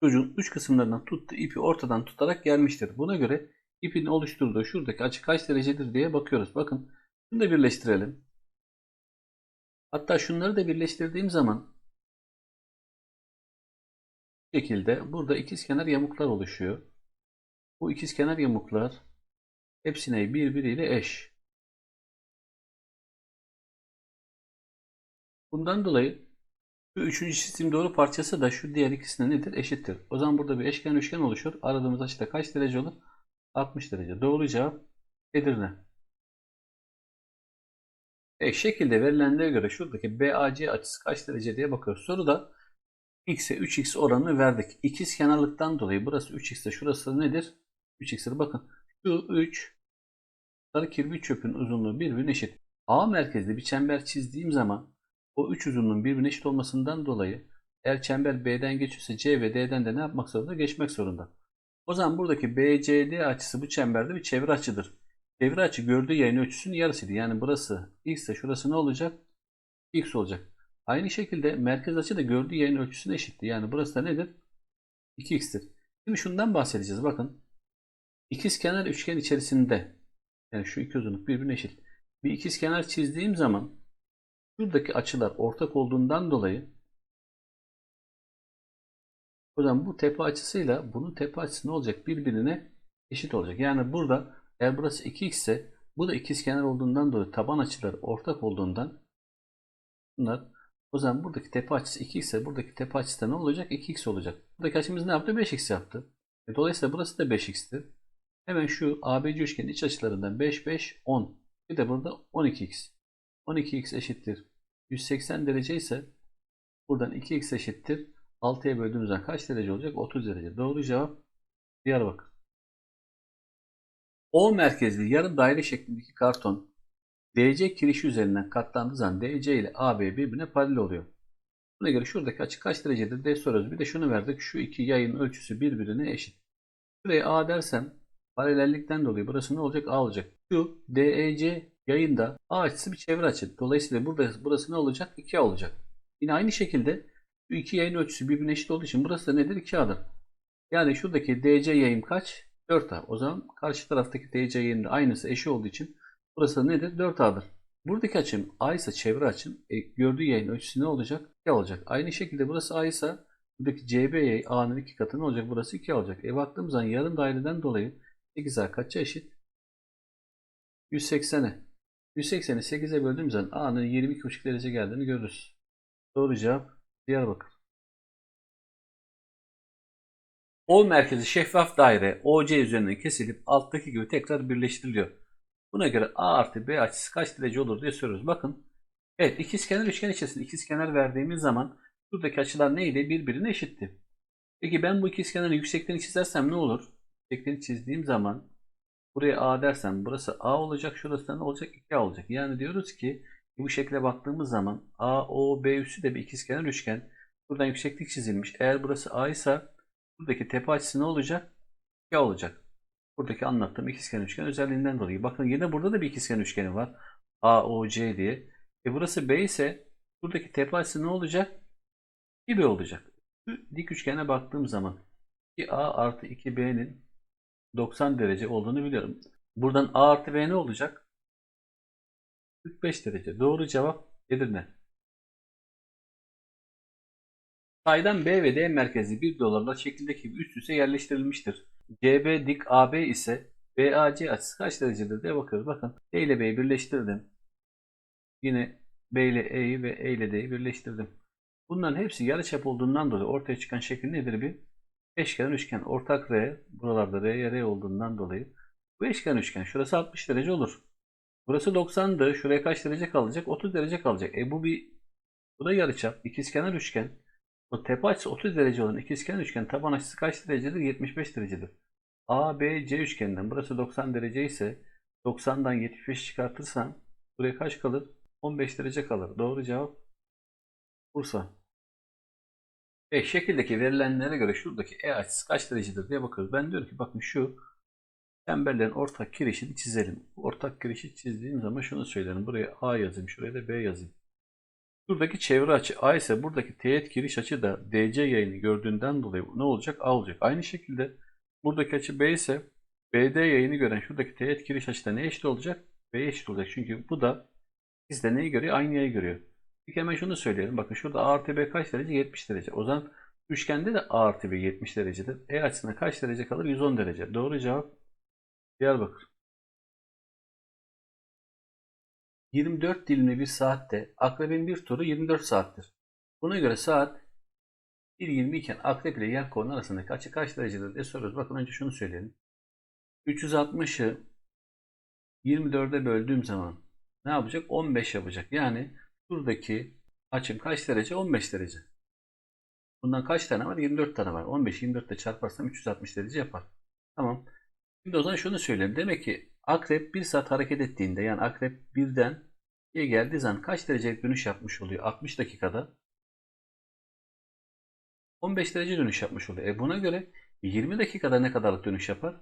Çocuğun uç kısımlarından tuttu ipi ortadan tutarak gelmiştir. Buna göre ipin oluşturduğu şuradaki açı kaç derecedir diye bakıyoruz. Bakın şunu da birleştirelim. Hatta şunları da birleştirdiğim zaman bu şekilde burada ikizkenar yamuklar oluşuyor. Bu ikizkenar yamuklar hepsine birbiriyle eş. Bundan dolayı şu üçüncü çizdiğim doğru parçası da şu diğer ikisine nedir? Eşittir. O zaman burada bir eşken üçgen oluşur. Aradığımız açıda kaç derece olur? 60 derece. Doğru cevap Edirne. E, şekilde verilenlere göre şuradaki BAC açısı kaç derece diye bakıyoruz. Soruda x'e 3x oranını verdik. İkiz kenarlıktan dolayı burası 3x ise şurası nedir? 3x'tir. Bakın şu 3 sarı kirpi çöpün uzunluğu birbirine eşit. A merkezli bir çember çizdiğim zaman o 3 uzunluğun birbirine eşit olmasından dolayı eğer çember B'den geçiyorsa C ve D'den de ne yapmak zorunda? Geçmek zorunda. O zaman buradaki BCD açısı bu çemberde bir çevre açıdır. Çevre açı gördüğü yayın ölçüsünün yarısıydı. Yani burası x ise şurası ne olacak? x olacak. Aynı şekilde merkez açı da gördüğü yayın ölçüsüne eşitti. Yani burası da nedir? 2x'tir. Şimdi şundan bahsedeceğiz. Bakın. İkizkenar üçgen içerisinde yani şu iki uzunluk birbirine eşit. Bir ikizkenar çizdiğim zaman şuradaki açılar ortak olduğundan dolayı o zaman bu tepe açısıyla bunun tepe açısı ne olacak? Birbirine eşit olacak. Yani burada eğer burası 2x ise bu da ikizkenar olduğundan dolayı taban açıları ortak olduğundan bunlar o zaman buradaki tepe açısı 2x ise buradaki tepe açısı da ne olacak? 2x olacak. Buradaki açımız ne yaptı? 5x yaptı. E, Dolayısıyla burası da 5x'tir. Hemen şu ABC üçgenin iç açılarından 5, 5, 10. Bir de burada 12x. 12x eşittir. 180 derece ise buradan 2x eşittir. 6'ya böldüğümüzden kaç derece olacak? 30 derece. Doğru cevap Diyarbakır. O merkezli yarım daire şeklindeki karton DC kirişi üzerinden katlandığı zaman DC ile AB birbirine paralel oluyor. Buna göre şuradaki açı kaç derecedir diye soruyoruz. Bir de şunu verdik. Şu iki yayın ölçüsü birbirine eşit. Şuraya A dersem paralellikten dolayı burası ne olacak? A olacak. Şu DEC yayında A açısı bir çevre açı. Dolayısıyla burada burası ne olacak? 2A olacak. Yine aynı şekilde şu iki yayın ölçüsü birbirine eşit olduğu için burası da nedir? 2A'dır. Yani şuradaki DC yayım kaç? 4A. O zaman karşı taraftaki DC yayının aynısı eşi olduğu için burası da nedir? 4A'dır. Buradaki açım A ise çevre açım. E, gördüğü yayın ölçüsü ne olacak? 2 olacak. Aynı şekilde burası A ise buradaki CB yayı A'nın 2 katı ne olacak? Burası 2 olacak. E baktığımız zaman yarım daireden dolayı 8A kaça eşit? 180'e. 180'i 8'e böldüğümüz zaman A'nın 22,5 derece geldiğini görürüz. Doğru cevap Diyarbakır. O merkezi şeffaf daire OC üzerinden kesilip alttaki gibi tekrar birleştiriliyor. Buna göre A artı B açısı kaç derece olur diye soruyoruz. Bakın. Evet ikizkenar üçgen içerisinde ikizkenar verdiğimiz zaman buradaki açılar neydi? Birbirine eşitti. Peki ben bu ikizkenarın yüksekliğini çizersem ne olur? Yüksekliğini çizdiğim zaman buraya A dersem burası A olacak. Şurası da ne olacak? 2A olacak. Yani diyoruz ki bu şekle baktığımız zaman A, O, B üssü de bir ikizkenar üçgen. Buradan yükseklik çizilmiş. Eğer burası A ise buradaki tepe açısı ne olacak? 2 olacak. Buradaki anlattığım ikizkenar üçgen özelliğinden dolayı. Bakın yine burada da bir ikizkenar üçgeni var. A, O, C diye. E burası B ise buradaki tepe açısı ne olacak? 2B olacak. Dik üçgene baktığım zaman 2A artı 2B'nin 90 derece olduğunu biliyorum. Buradan A artı B ne olacak? 45 derece. Doğru cevap Edirne. Saydan B ve D merkezi bir dolarla şekildeki gibi üst üste yerleştirilmiştir. CB dik AB ise BAC açısı kaç derecedir diye bakıyoruz. Bakın E ile B'yi birleştirdim. Yine B ile E'yi ve E ile D'yi birleştirdim. Bunların hepsi yarıçap olduğundan dolayı ortaya çıkan şekil nedir bir? Eşkenar üçgen. Ortak R, buralarda R, R olduğundan dolayı. Bu eşkenar üçgen. Şurası 60 derece olur. Burası 90'dı. Şuraya kaç derece kalacak? 30 derece kalacak. E bu bir bu da yarıçap. İkizkenar üçgen. Bu tepe açısı 30 derece olan ikizkenar üçgen taban açısı kaç derecedir? 75 derecedir. A, B, C üçgeninden burası 90 derece ise 90'dan 75 çıkartırsam buraya kaç kalır? 15 derece kalır. Doğru cevap Bursa. E şekildeki verilenlere göre şuradaki E açısı kaç derecedir diye bakıyoruz. Ben diyorum ki bakın şu çemberlerin ortak kirişini çizelim. Ortak kirişi çizdiğim zaman şunu söylerim. Buraya A yazayım, şuraya da B yazayım. Buradaki çevre açı A ise buradaki teğet giriş açı da DC yayını gördüğünden dolayı ne olacak? A olacak. Aynı şekilde buradaki açı B ise BD yayını gören şuradaki teğet giriş açı da ne eşit olacak? B'ye eşit olacak. Çünkü bu da bizde neyi görüyor? Aynı yayı görüyor. Peki hemen şunu söyleyelim. Bakın şurada A artı B kaç derece? 70 derece. O zaman üçgende de A artı B 70 derecedir. E açısına kaç derece kalır? 110 derece. Doğru cevap Diyarbakır. 24 dilimli bir saatte akrebin bir turu 24 saattir. Buna göre saat 1.20 iken akrep ile yelkovan arasındaki açı kaç derecedir diye soruyoruz. Bakın önce şunu söyleyelim. 360'ı 24'e böldüğüm zaman ne yapacak? 15 yapacak. Yani Buradaki açım kaç derece? 15 derece. Bundan kaç tane var? 24 tane var. 15 24 ile çarparsam 360 derece yapar. Tamam. Şimdi o zaman şunu söyleyeyim. Demek ki akrep 1 saat hareket ettiğinde yani akrep 1'den Y'ye geldiği zaman kaç derecelik dönüş yapmış oluyor? 60 dakikada 15 derece dönüş yapmış oluyor. E buna göre 20 dakikada ne kadarlık dönüş yapar?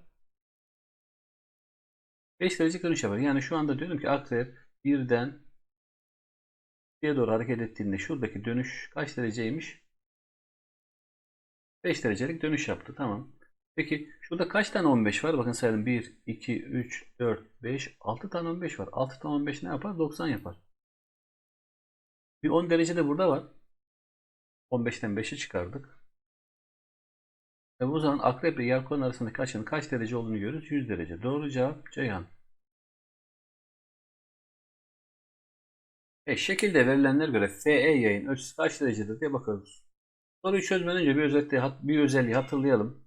5 derecelik dönüş yapar. Yani şu anda diyorum ki akrep 1'den Geriye doğru hareket ettiğinde şuradaki dönüş kaç dereceymiş? 5 derecelik dönüş yaptı. Tamam. Peki şurada kaç tane 15 var? Bakın sayalım 1, 2, 3, 4, 5, 6 tane 15 var. 6 tane 15 ne yapar? 90 yapar. Bir 10 derece de burada var. 15'ten 5'i çıkardık. E o zaman akrep ile yelkon arasındaki açının kaç derece olduğunu görürüz? 100 derece. Doğru cevap Ceyhan. E, şekilde verilenlere göre FE yayın ölçüsü kaç derecedir diye bakıyoruz. Soruyu çözmeden önce bir, özelliği, bir özelliği hatırlayalım.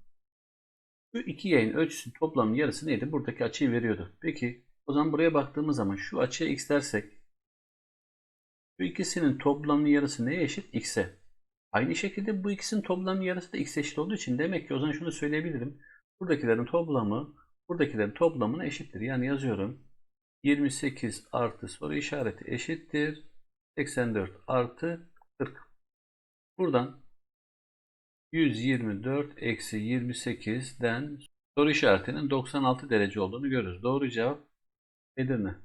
Şu iki yayın ölçüsünün toplamının yarısı neydi? Buradaki açıyı veriyordu. Peki o zaman buraya baktığımız zaman şu açıya x dersek şu ikisinin toplamının yarısı neye eşit? x'e. Aynı şekilde bu ikisinin toplamının yarısı da x eşit olduğu için demek ki o zaman şunu söyleyebilirim. Buradakilerin toplamı buradakilerin toplamına eşittir. Yani yazıyorum. 28 artı soru işareti eşittir. 84 artı 40. Buradan 124 eksi 28'den soru işaretinin 96 derece olduğunu görürüz. Doğru cevap Edirne.